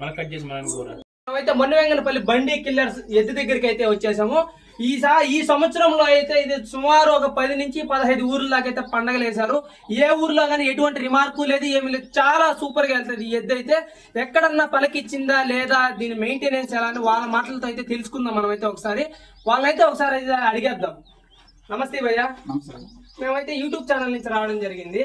మనం కట్ చేసి మనం కూర అయితే మొన్నవెంగనపల్లి బండి కిల్లర్స్ ఎద్దు దగ్గరికి అయితే వచ్చేసాము. ఈసా ఈ సంవత్సరంలో అయితే ఇది సుమారు ఒక పది నుంచి పదహైదు ఊర్లకైతే పండగలు వేశారు. ఏ ఊర్లో కానీ ఎటువంటి రిమార్కు లేదు ఏమి లేదు. చాలా సూపర్గా వెళ్తుంది ఈ ఎద్దు అయితే. ఎక్కడన్నా పలకిచ్చిందా లేదా దీని మెయింటెనెన్స్ ఎలా అని వాళ్ళ మాటలతో అయితే తెలుసుకుందాం మనం అయితే ఒకసారి. వాళ్ళైతే ఒకసారి అయితే అడిగేద్దాం. నమస్తే భయ్య. నమస్కారం. మేమైతే యూట్యూబ్ ఛానల్ నుంచి రావడం జరిగింది.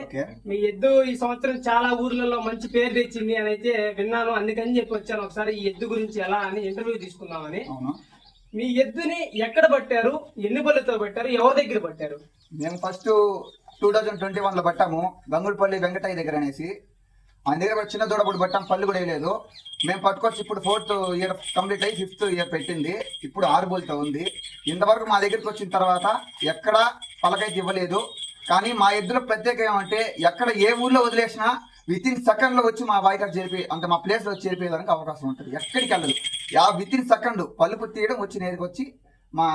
మీ ఎద్దు ఈ సంవత్సరం చాలా ఊర్లలో మంచి పేరు తెచ్చింది అని అయితే విన్నాను. అందుకని చెప్పి వచ్చాను ఒకసారి ఈ ఎద్దు గురించి ఎలా అని ఇంటర్వ్యూ తీసుకుందామని. మీ ఎద్దుని ఎక్కడ పట్టారు? ఎన్ని బళ్ళతో పట్టారు? ఎవరి దగ్గర పట్టారు? మేము ఫస్ట్ టూ థౌజండ్ ట్వంటీ వన్లో పట్టాము. గంగులపల్లి వెంకటయ్య దగ్గర అనేసి. ఆయన దగ్గర కూడా చిన్న దూడప్పుడు పట్టాం పళ్ళు కూడా వేయలేదు. మేము పట్టుకొచ్చి ఇప్పుడు ఫోర్త్ ఇయర్ కంప్లీట్ అయ్యి ఫిఫ్త్ ఇయర్ పెట్టింది. ఇప్పుడు ఆరు బోల్తో ఉంది. ఇంతవరకు మా దగ్గరికి వచ్చిన తర్వాత ఎక్కడ పలకైతే ఇవ్వలేదు. కానీ మా ఎద్దుల ప్రత్యేకం ఏమంటే ఎక్కడ ఏ ఊర్లో వదిలేసినా విత్ ఇన్ సెకండ్లో వచ్చి మా బాయ్కర్ చేరిపి అంటే మా ప్లేస్లో చేరిపోయేదానికి అవకాశం ఉంటుంది. ఎక్కడికి వెళ్ళదు. యా విత్ ఇన్ సెకండ్ పలుపు తీయడం వచ్చి నేరుగా వచ్చి మా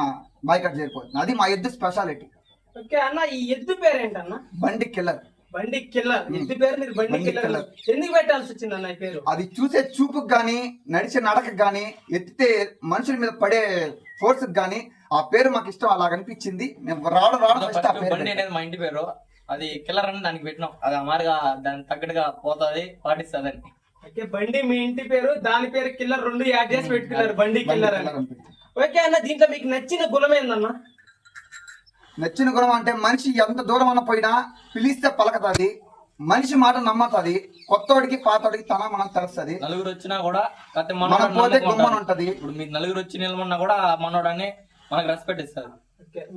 బాయ్కర్ చేరిపోతుంది. అది మా ఎద్దు స్పెషాలిటీ ఓకే అన్న ఈ ఎద్దు పేరు ఏంటన్న బండి కిల్లర్ బండి కిల్లర్. ఎద్దు పేరు మీరు బండి కిల్లర్. ఎందుకు పెట్టాల్సి వచ్చింది అన్న పేరు? అది చూసే చూపుకు గాని నడిచే నడకకు గాని ఎత్తితే మనుషుల మీద పడే ఫోర్స్ గాని ఆ పేరు మాకు ఇష్టం అలా అనిపించింది. మేము రావడం రావడం ఫస్ట్ ఆ పేరు బండి. అనేది మా ఇంటి పేరు. అది కిల్లర్ అని దానికి పెట్టినాం. అది అమారుగా దానికి తగ్గట్టుగా పోతుంది పాటిస్తుంది అని ఓకే బండి మీ ఇంటి పేరు దాని పేరు కిల్లర్ రెండు యాడ్ చేసి పెట్టుకున్నారు బండి కిల్లర్ అని. ఓకే అన్న దీంట్లో మీకు నచ్చిన గుణం ఏందన్న? నచ్చిన గుణం అంటే మనిషి ఎంత దూరం అన్న పోయినా పిలిస్తే పలకతది మనిషి మాట నమ్మతది కొత్తోడికి పాతోడికి తన మనం తెలుస్తుంది. నలుగురు వచ్చినా కూడా కత్తి మనం పోతే గుమ్మన. ఉంటది. ఇప్పుడు మీరు నలుగురు వచ్చి నిలబడినా కూడా మనోడని మనకు రెస్పెక్ట్ ఇస్తారు.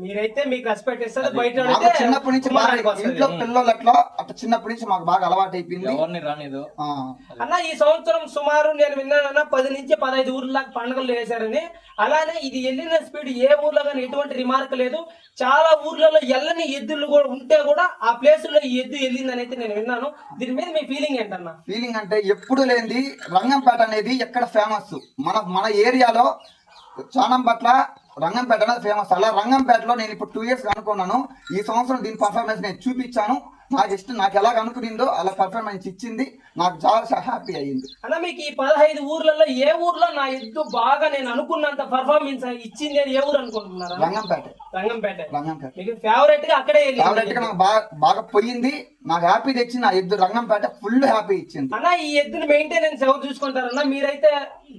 మీరైతే మీకు రెస్పెక్ట్ ఇస్తారు బయట చిన్నప్పటి నుంచి బాగా. ఇంట్లో పిల్లలట్లో అట్లా చిన్నప్పటి నుంచి మాకు బాగా అలవాటు అయిపోయింది ఎవరిని రానిదు. ఆ, అన్న ఈ సంవత్సరం సుమారు నేను విన్నానన్న పది నుంచి పదహైదు ఊర్లకు పండుగలు వేశారని అలానే ఇది వెళ్ళిన స్పీడ్ ఏ ఊర్లో కానీ ఎటువంటి రిమార్క్ లేదు. చాలా ఊర్లలో ఎల్లని ఎద్దులు కూడా ఉంటే కూడా ఆ ప్లేస్లో ఈ ఎద్దు వెళ్ళిందని అయితే నేను విన్నాను. దీని మీద మీ ఫీలింగ్ ఏంటన్నా? ఫీలింగ్ అంటే ఎప్పుడు లేనిది రంగంపేట అనేది ఎక్కడ ఫేమస్ మన మన ఏరియాలో చానం పట్ల రంగంపేట అనేది ఫేమస్ అలా రంగంపేటలో నేను ఇప్పుడు టూ ఇయర్స్ అనుకున్నాను. ఈ సంవత్సరం దీని పర్ఫార్మెన్స్ నేను చూపించాను. నాకు ఇష్టం నాకు ఎలాగ అనుకునిందో అలా పర్ఫార్మెన్స్ ఇచ్చింది. నాకు చాలా హ్యాపీ అయ్యింది. అన్న మీకు ఈ పదహైదు ఊర్లలో ఏ ఊర్లో నా ఎద్దు బాగా నేను అనుకున్నంత పర్ఫార్మెన్స్ ఇచ్చింది అని ఏ ఊరు అనుకుంటున్నారా? రంగంపేట. రంగంపేట. రంగంపేట. మీకు ఫేవరెట్గా అక్కడే వెళ్ళింది. కాబట్టి నాకు బాగా బాగా పోయింది. నాకు హ్యాపీ తెచ్చి నా ఎద్దు రంగంపేట ఫుల్ హ్యాపీ ఇచ్చింది. అన్న ఈ ఎద్దుని మెయింటెనెన్స్ ఎవరు చూసుకుంటారన్న మీరైతే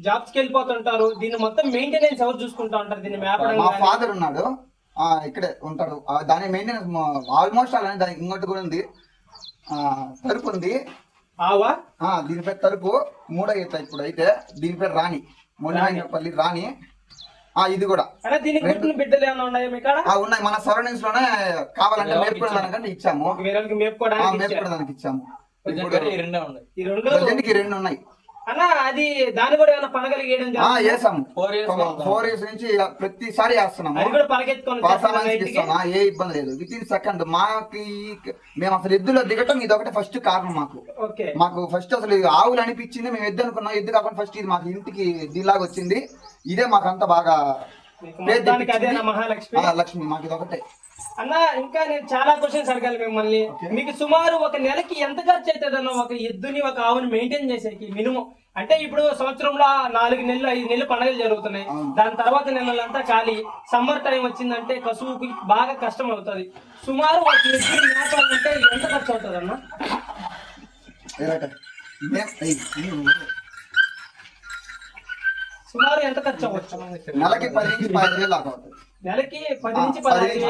జాబ్స్కి వెళ్ళిపోతుంటారు. దీన్ని మొత్తం మెయింటెనెన్స్ ఎవరు చూసుకుంటా ఉంటారు? దీన్ని మేపడం మా. ఫాదర్ ఉన్నాడు. ఇక్కడే ఉంటాడు. దాని మెయింటెనెన్స్ ఆల్మోస్ట్ అలానే దానికి ఇంకోటి కూడా ఉంది. ఆ, తలుపు ఉంది. ఆవా? ఆ దీని పేరు తలుపు మూడో ఈత ఇప్పుడు అయితే. దీని పేరు రాణి. మొండిపల్లి రాణి. ఆ ఇది కూడా. ఉన్నాయా మన సరౌండింగ్స్లోనే కావాలంటే ఎవరికి మేపుకోవడానికంటే ఇచ్చాము. మేపుకోవడానికి. మేపుకోవడానికి ఇచ్చాము. ఈ రెండే ఉన్నాయి. ఈ రెండు ప్రజెంట్కి రెండు ఉన్నాయి అన్న అది దాన్ని కూడా ఏమైనా పనగలిగి వేయడం ఆ జరుగుతుందా? వేసాము Four years లో ఉంది. ఫోర్ ఇయర్స్ నుంచి ప్రతిసారి అది కూడా? ఇస్తామా. ఏ ఇబ్బంది లేదు. విత్ ఇన్ సెకండ్ మాకి మేము అసలు ఎద్దులో దిగటం ఇది ఒకటే ఫస్ట్ కారణం మాకు. ఓకే. మాకు ఫస్ట్ అసలు ఆవులు అనిపించింది. మేము ఎద్దు అనుకున్నాం. ఎద్దు కాకుండా ఫస్ట్ ఇది మాకు ఇంటికి దీనిలాగా వచ్చింది. ఇదే మాకు అంత బాగా లక్ష్మి మాకు ఇది ఒకటే. అన్న ఇంకా నేను చాలా క్వశ్చన్స్ అడగాలి మిమ్మల్ని. మీకు సుమారు ఒక నెలకి ఎంత ఖర్చు అవుతుంది అన్న ఒక ఎద్దుని ఒక ఆవుని మెయింటైన్ చేసేకి మినిమం అంటే ఇప్పుడు సంవత్సరంలో నాలుగు నెలలు ఐదు నెలలు పండుగలు జరుగుతున్నాయి. దాని తర్వాత నెలలంతా ఖాళీ. సమ్మర్ టైం వచ్చిందంటే కసువుకి బాగా కష్టం అవుతుంది. సుమారు ఒక ఎద్దుని మేపాలంటే ఎంత ఖర్చు అవుతుంది అన్న సుమారు ఎంత ఖర్చు అవ్వచ్చు? నెలకి పది నుంచి పదిహేను వేలు దాకా అవుతుంది. నెలకి పది నుంచి. పదిహేను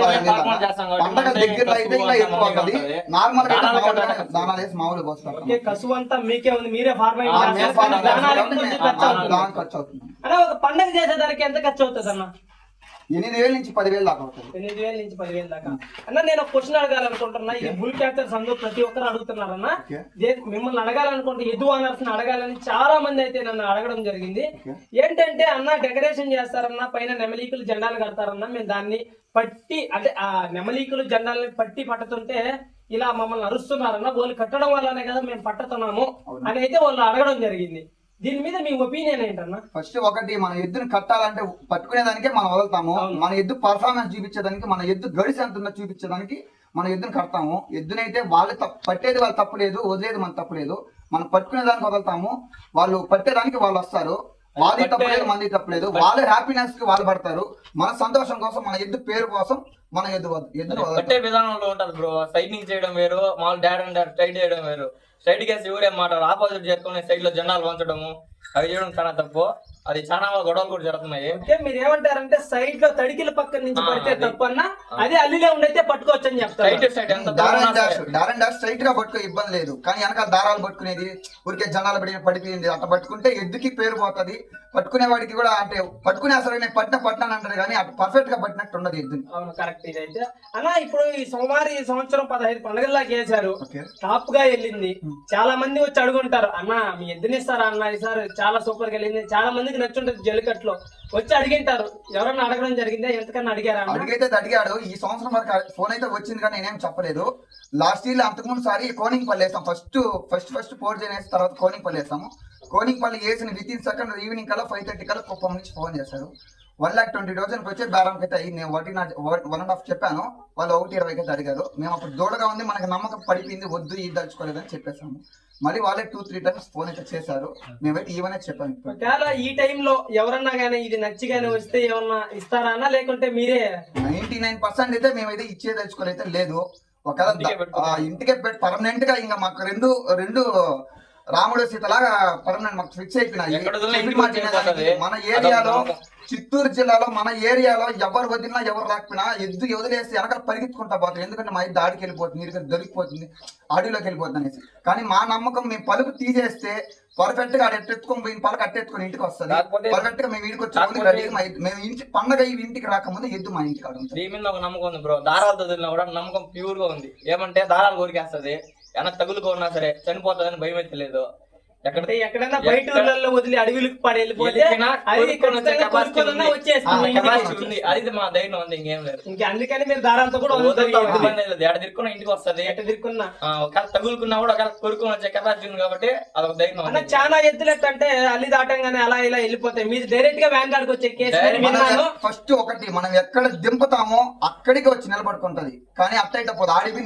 పండగ దగ్గరలో అయితే ఇంకా ఎక్కువ అవుతుంది. నార్మల్గా దానాలు వేసి ఓకే కసువు అంతా మీకే ఉంది. మీరే దానాలకి కొంచెం దానికి ఖర్చు అవుతుంది. అన్న ఒక పండగ చేసేదానికి ఎంత ఖర్చు అవుతుంది అన్న ఎనిమిది వేల నుంచి పదివేలు దాకా అవుతుంది. ఎనిమిది వేల నుంచి పదివేల దాకా. అన్న నేను ఒక క్వశ్చన్ అడగాలనుకుంటున్నా. ఇది బుల్ క్యాప్చర్స్ అందరూ ప్రతి ఒక్కరు అడుగుతున్నారన్న. మిమ్మల్ని అడగాలనుకుంటే ఎదు ఆనర్స్ అడగాలని చాలా మంది అయితే నన్ను అడగడం జరిగింది. ఏంటంటే అన్న డెకరేషన్ చేస్తారన్న పైన నెమలీకులు జెండాలు కడతారన్న మేము దాన్ని పట్టి అంటే ఆ నెమలీకులు జెండాలని పట్టి పట్టుతుంటే ఇలా మమ్మల్ని అరుస్తున్నారన్న. వాళ్ళు కట్టడం వల్లనే కదా మేము పట్టుతున్నాము. అని అయితే వాళ్ళు అడగడం జరిగింది. దీని మీద మీ ఒపీనియన్ ఏంటన్నా? ఫస్ట్ ఒకటి మన ఎద్దుని కట్టాలంటే పట్టుకునేదానికే మనం వదులుతాము. మన ఎద్దు పర్ఫార్మెన్స్ చూపించేదానికి మన ఎద్దు గడిసి ఎంత ఉందో చూపించేదానికి మన ఎద్దుని కడతాము. ఎద్దునైతే వాళ్ళు పట్టేది వాళ్ళు తప్పులేదు వదిలేది మన తప్పులేదు మనం పట్టుకునే దానికి వదులుతాము. వాళ్ళు పట్టేదానికి వాళ్ళు వస్తారు. వాళ్ళది తప్పలేదు మంది తప్పలేదు వాళ్ళ హ్యాపీనెస్కి వాళ్ళు పడతారు. మన సంతోషం కోసం మన ఎద్దు పేరు కోసం మన ఎద్దు వదలతాం. పట్టే విధానంలో ఉంటది బ్రో. సైడ్నింగ్ చేయడం వేరు మామూలు డాడ్ అండ్ డాడ్ స్ట్రైట్ చేయడం వేరు. సైడ్ కేసి ఎవరేం మాట ఆపోజిట్ చేసుకుని సైడ్లో జెండాలు వంచడము. అవి చేయడం చాలా తప్పు. అది చాలా గొడవలు కూడా జరుగుతున్నాయి. అంటే మీరు ఏమంటారంటే సైడ్లో తడికిల పక్కన నుంచి పడితే అది. తప్పన్నా అదే అల్లిలో ఉండైతే పట్టుకోవచ్చు అని చెప్తారు దూరం డాష్ స్ట్రైట్గా పట్టుకో ఇబ్బంది లేదు. కానీ వెనకాల దారాలు పట్టుకునేది ఊరికే జనాలు పడి పడిపోయింది. అట్లా పట్టుకుంటే ఎద్దుకి పేరు పోతుంది. పట్టుకునే వాడికి కూడా అంటే పట్టుకునే అసలు నేను పట్టిన పట్టినాను అంటారు కానీ అటు పర్ఫెక్ట్గా పట్టినట్టు ఉండదు ఎద్దుని. అవును కరెక్ట్ ఇదైతే. అన్న ఇప్పుడు ఈ సోమవారం ఈ సంవత్సరం పదహైదు పండుగల్లాగా చేశారు. టాప్గా వెళ్ళింది. చాలా మంది వచ్చి అడుగుంటారు అన్న మీ ఎద్దునిస్తారా అన్న? ఈసారి చాలా సూపర్గా వెళ్ళింది. చాలా అనేది నచ్చుంటది జల్లికట్లో వచ్చి అడిగింటారు ఎవరన్నా అడగడం జరిగిందా? ఎంతకన్నా అడిగారా అడిగైతే అడిగాడు. ఈ సంవత్సరం వరకు ఫోన్ అయితే వచ్చింది కానీ నేనేం చెప్పలేదు. లాస్ట్ ఇయర్ అంతకుముందు సారి కోనింగ్ పల్లి వేస్తాం ఫస్ట్ ఫస్ట్ ఫస్ట్ ఫోర్ జన్ వేసిన తర్వాత కోనింగ్ పల్లి వేస్తాము కోనింగ్ పల్లి వేసిన విత్ ఇన్ సెకండ్ ఈవినింగ్ కల్లా ఫైవ్ థర్టీ కల్లా కుప్పం నుంచి ఫోన్ చేశారు. వన్ లాక్ ట్వంటీ థౌసండ్కి వచ్చే బేరం అయితే అయ్యి నేను ఒకటి నా వన్ అండ్ హాఫ్ చెప్పాను. వాళ్ళు ఒకటి ఇరవైకి అయితే అడిగారు. మేము అప్పుడు దూడగా ఉంది మనకి నమ్మకం పడిపోయింది వద్దు ఇది దలుచుకోలేదని చెప్పేసాము మళ్ళీ వాళ్ళే టూ త్రీ టైమ్స్ ఫోన్ అయితే చేశారు. మేమైతే ఈవెనే చెప్పాను. ఒకవేళ ఈ టైంలో ఎవరన్నా గానీ ఇది నచ్చి గానీ వస్తే ఏమన్నా ఇస్తారా లేకుంటే మీరే? నైన్టీ నైన్ పర్సెంట్ అయితే మేమైతే ఇచ్చే తెచ్చుకోలేదు లేదు. ఒకవేళ ఇంటికే పెట్టి పర్మనెంట్గా ఇంకా మాకు రెండు రెండు రాముడు సీతలాగా పర్మనెంట్ మాకు ఫిక్స్ అయిపోయినాయి. మన ఏరియాలో. చిత్తూరు జిల్లాలో మన ఏరియాలో ఎవరు వదిలినా ఎవరు రాకపోయినా ఎద్దు వదిలేసి వెనకాల పరిగెత్తుకుంటా పోతుంది ఎందుకంటే మా ఎద్దు ఆడికి వెళ్ళిపోతుంది నీరు దొరికిపోతుంది అడవిలోకి వెళ్ళిపోతుంది అనేసి. కానీ మా నమ్మకం మేము పలుకు తీసేస్తే పర్ఫెక్ట్గా ఎట్టెత్తుకొని పోయిన పలక అట్టెత్తుకొని ఇంటికి వస్తుంది. పర్ఫెక్ట్గా మేము ఇంటికి వచ్చి రెడీ మేము ఇంటి పండగ ఇంటికి రాకముందు ఎద్దు మా ఇంటికి ఆడు ఉంటుంది. దీని మీద ఒక నమ్మకం ఉంది బ్రో. దారాలతో వదిలినా కూడా నమ్మకం ప్యూర్గా ఉంది. ఏమంటే దారాలు కొరికేస్తది. వెనక తగులుకున్నా సరే చనిపోతుందని భయం అయితే లేదు. ఎక్కడైనా బయట ఊళ్ళల్లో వదిలి అడవులకు పడి వెళ్ళిపోతే అది కొనుక్కొని. వచ్చేస్తుంది అది మా ధైర్యం ఉంది ఇంకేం లేదు. ఇంకా అందుకని మీరు దారాలతో కూడా ఎక్కడ తిరుక్కున్నా ఇంటికి వస్తది. ఎట్ట తిరుక్కున్నా. ఆ, ఒకవేళ తగులుకున్నా కూడా ఒకవేళ కొరుకుని వచ్చే కెపాసిటీ ఉంది కాబట్టి అదొక ధైర్యం అన్న. చాలా ఎత్తులెట్ అంటే అల్లి దాటంగానే అలా ఇలా వెళ్ళిపోతాయి. మీరు డైరెక్ట్గా వ్యాన్ కాడికి వచ్చే కేసు ఫస్ట్ ఒకటి మనం ఎక్కడ దింపుతామో అక్కడికి వచ్చి నిలబడుకుంటది. కానీ అట్టయితే పోదు. ఆడిపి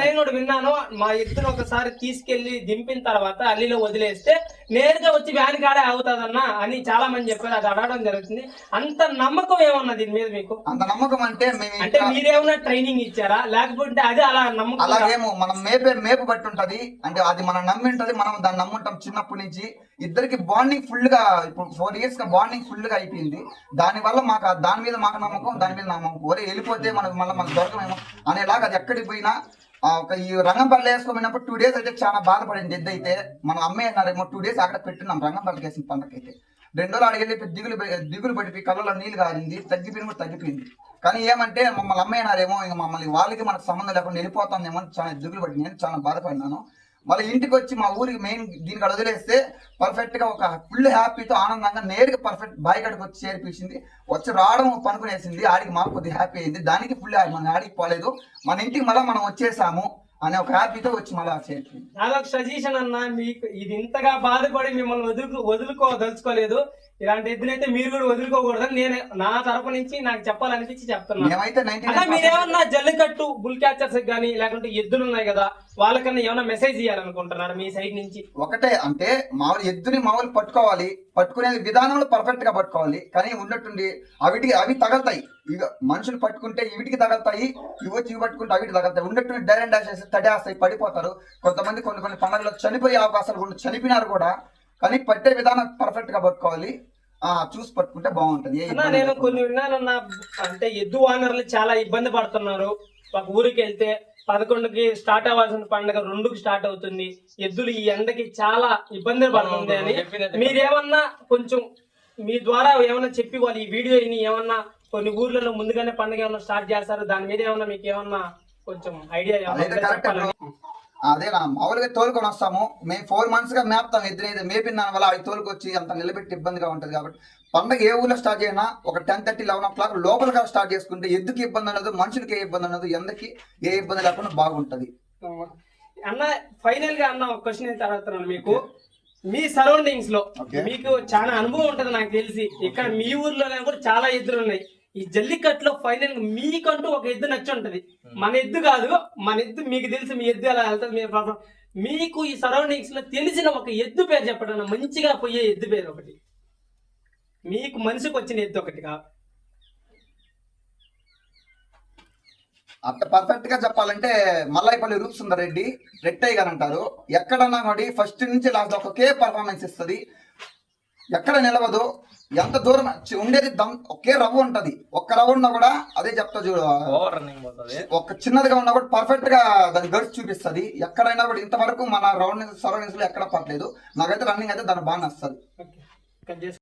నేను విన్నాను. మా ఎత్తును ఒకసారి తీసుకెళ్ళి దింపిన తర్వాత అల్లిలో వదిలేస్తే నేరుగా వచ్చి వ్యాన్ కాడే అవుతాదన్నా అని చాలా మంది చెప్పారు. అది అడగడం జరుగుతుంది. అంత నమ్మకం ఏమన్నా దీని మీద మీకు? అంత నమ్మకం అంటే అంటే మీరేమన్నా ట్రైనింగ్ ఇచ్చారా? లేకపోతే అదే అలా నమ్మకం అలాగేమో మనం మేపే మేపు బట్టి ఉంటది. అంటే అది మనం నమ్మి ఉంటది. మనం దాన్ని నమ్ముంటాం చిన్నప్పటి నుంచి. ఇద్దరికి బాండింగ్ ఫుల్గా ఇప్పుడు ఫోర్ ఇయర్స్గా బాండింగ్ ఫుల్గా అయిపోయింది. దాని వల్ల మాకు దాని మీద మాకు నమ్మకం దాని మీద నమ్మకం. ఒరే వెళ్ళిపోతే మనకు మళ్ళీ మనకు దొరకమేమో అనేలాగా అది ఎక్కడికి పోయినా ఒక ఈ రంగంపల్లి వేసుకోపోయినప్పుడు టూ డేస్ అయితే చాలా బాధపడింది. ఎద్దు అయితే మనం అమ్మే టూ డేస్ అక్కడ పెట్టినాం రంగంపల్లికి వేసిన పండగైతే రెండు రోజులు అడిగి దిగులు దిగులు పడిపోయి కళ్ళలో నీళ్ళు కారింది తగ్గిపోయింది కూడా తగ్గిపోయింది. కానీ ఏమంటే మమ్మల్ని అమ్మేనారేమో ఇక మమ్మల్ని వాళ్ళకి మనకు సంబంధం లేకుండా వెళ్ళిపోతుందేమో చాలా దిగులు పడి నేను చాలా బాధపడినాను. మళ్ళీ ఇంటికి వచ్చి మా ఊరికి మెయిన్ దీనికి అడుగులేస్తే వదిలేస్తే పర్ఫెక్ట్గా ఒక ఫుల్ హ్యాపీతో ఆనందంగా నేరుగా పర్ఫెక్ట్ బాయ్ కడికి వచ్చి చేర్పించింది. వచ్చి రావడం పనుకునేసింది. ఆడికి మాకు కొద్దిగా హ్యాపీ అయింది. దానికి ఫుల్ మన ఆడికి పోలేదు. మన ఇంటికి మళ్ళీ మనం వచ్చేసాము అనే ఒక హ్యాపీతో వచ్చి మళ్ళీ చేర్పింది నాదొక సజెషన్ అన్న మీకు ఇది ఇంతగా బాధపడి మిమ్మల్ని వదులుకు వదులుకోదలుచుకోలేదు. ఇలాంటి ఎద్దునైతే మీరు కూడా వదులుకోకూడదని నేను నా తరపు నుంచి నాకు చెప్పాలనిపించి చెప్తున్నాను మీరేమన్నా జల్లికట్టు బుల్ క్యాచర్స్ కానీ లేకుంటే ఎద్దులు ఉన్నాయి కదా వాళ్ళకన్నా ఏమన్నా మెసేజ్ ఇవ్వాలనుకుంటున్నారు మీ సైడ్ నుంచి? ఒకటే అంటే మామూలు ఎద్దుని మామూలు పట్టుకోవాలి పట్టుకునే విధానంలో పర్ఫెక్ట్గా పట్టుకోవాలి కానీ ఉన్నట్టుండి అవిటికి అవి తగలుతాయి. ఇక మనుషులు పట్టుకుంటే ఇవిటికి తగలుతాయి ఇవి వచ్చి ఇవి పట్టుకుంటే అవిటి తగలుతాయి. ఉన్నట్టుండి డైరెక్ట్ డాష్ తడేస్తాయి పడిపోతారు. కొంతమంది కొన్ని కొన్ని పండుగలో చనిపోయే అవకాశాలు కూడా చనిపోయినారు కూడా కానీ పట్టే విధానం పర్ఫెక్ట్గా పట్టుకోవాలి. ఆ చూసి పట్టుకుంటే బాగుంటది. నేను. కొన్ని విన్నానన్నా అంటే ఎద్దు ఓనర్లు చాలా ఇబ్బంది పడుతున్నారు. ఒక ఊరికి వెళ్తే పదకొండుకి స్టార్ట్ అవ్వాల్సిన పండుగ రెండుకి స్టార్ట్ అవుతుంది. ఎద్దులు ఈ ఎండకి చాలా ఇబ్బంది పడుతుంది అని. మీరేమన్నా కొంచెం మీ ద్వారా ఏమన్నా చెప్పి వాళ్ళు ఈ వీడియోని ఏమన్నా కొన్ని ఊర్లలో ముందుగానే పండుగ ఏమన్నా స్టార్ట్ చేస్తారు? దాని మీద ఏమన్నా మీకు ఏమన్నా కొంచెం ఐడియా అదైతే కరెక్ట్ అదే నా మామూలుగా తోలుకొని వస్తాము. మేము ఫోర్ మంత్స్గా మేపుతాం ఎదురైతే మేపిన దాని వల్ల అవి తోలుకొచ్చి అంత నిలబెట్టి ఇబ్బందిగా ఉంటుంది కాబట్టి పండగ ఏ ఊర్లో స్టార్ట్ అయినా ఒక ten thirty eleven o'clock లోపలగా స్టార్ట్ చేసుకుంటే ఎద్దుకి ఇబ్బంది ఉండదు మనుషులకి ఏ ఇబ్బంది ఉండదు ఎందకి ఏ ఇబ్బంది లేకుండా బాగుంటది. అన్న ఫైనల్గా అన్న ఒక క్వశ్చన్ అయితే అడుగుతున్నాను మీకు. మీ సరౌండింగ్స్లో. మీకు చాలా అనుభవం ఉంటది నాకు తెలిసి. ఇక్కడ మీ ఊర్లోనే కూడా చాలా ఎద్దులు ఉన్నాయి ఈ జల్లికట్లో ఫైనల్ మీకంటూ ఒక ఎద్దు నచ్చి ఉంటది మన ఎద్దు కాదు మన ఎద్దు మీకు తెలిసి మీ ఎద్దు ఎలా వెళ్తుంది మీరు పాపం మీకు ఈ సరౌండింగ్స్లో తెలిసిన ఒక ఎద్దు పేరు చెప్పడం మంచిగా పోయే ఎద్దు పేరు ఒకటి. మీకు మనసుకు వచ్చిన ఎద్దు ఒకటిగా అంత పర్ఫెక్ట్గా చెప్పాలంటే మల్లాయిపల్లి రూప్ సుందర్ రెడ్డి రెడ్ టైగర్ అంటారు. ఎక్కడన్నా కూడా ఫస్ట్ నుంచి లాస్ట్ ఒకే పర్ఫార్మెన్స్ ఇస్తుంది. ఎక్కడ నిలవదు? ఎంత దూరం? ఉండేది దమ్ ఒకే రవ్వ ఉంటది. ఒక్క రవ్వ ఉన్నా కూడా అదే చెప్తా చూడు. ఒక చిన్నదిగా ఉన్నా కూడా పర్ఫెక్ట్గా దాని గర్స్ చూపిస్తుంది. ఎక్కడైనా కూడా ఇంతవరకు మన రౌండ్ సరౌండింగ్స్లో ఎక్కడ పట్టలేదు. నాకైతే రన్నింగ్ అయితే దాని బాగా చేసి